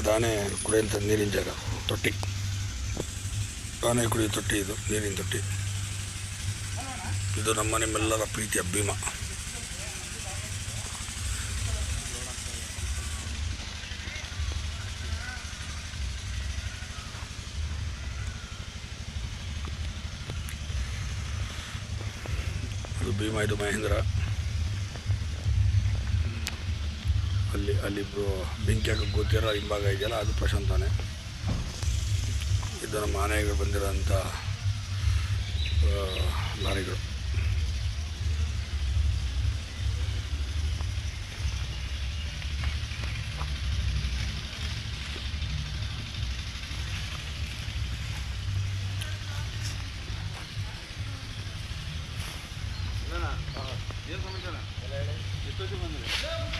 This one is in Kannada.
ಇದು ಕುಡಿಯುವಂಥ ನೀರಿನ ಜಾಗ, ತೊಟ್ಟಿ. ಆನೆ ಕುಡಿಯೋ ತೊಟ್ಟಿ ಇದು, ನೀರಿನ ತೊಟ್ಟಿ. ಇದು ನಮ್ಮ ನಿಮ್ಮೆಲ್ಲರ ಪ್ರೀತಿಯ ಭೀಮ. ಇದು ಭೀಮ ಇದು ಮಹೇಂದ್ರ. ಅಲ್ಲಿ ಅಲ್ಲಿಬ್ಬರು ಬೆಂಕಿ ಹಾಕಕ್ಕೆ ಗೊತ್ತಿರೋ ಹಿಂಭಾಗ ಇದೆಯಲ್ಲ, ಅದು ಪ್ರಶಾಂತನೇ ಇದು ನಮ್ಮ ಮನೆಗೆ ಬಂದಿರೋಂಥ ಲಾರಿಗಳು. ಏನು ಎಷ್ಟೊತ್ತಿಗೆ ಬಂದಿದೆ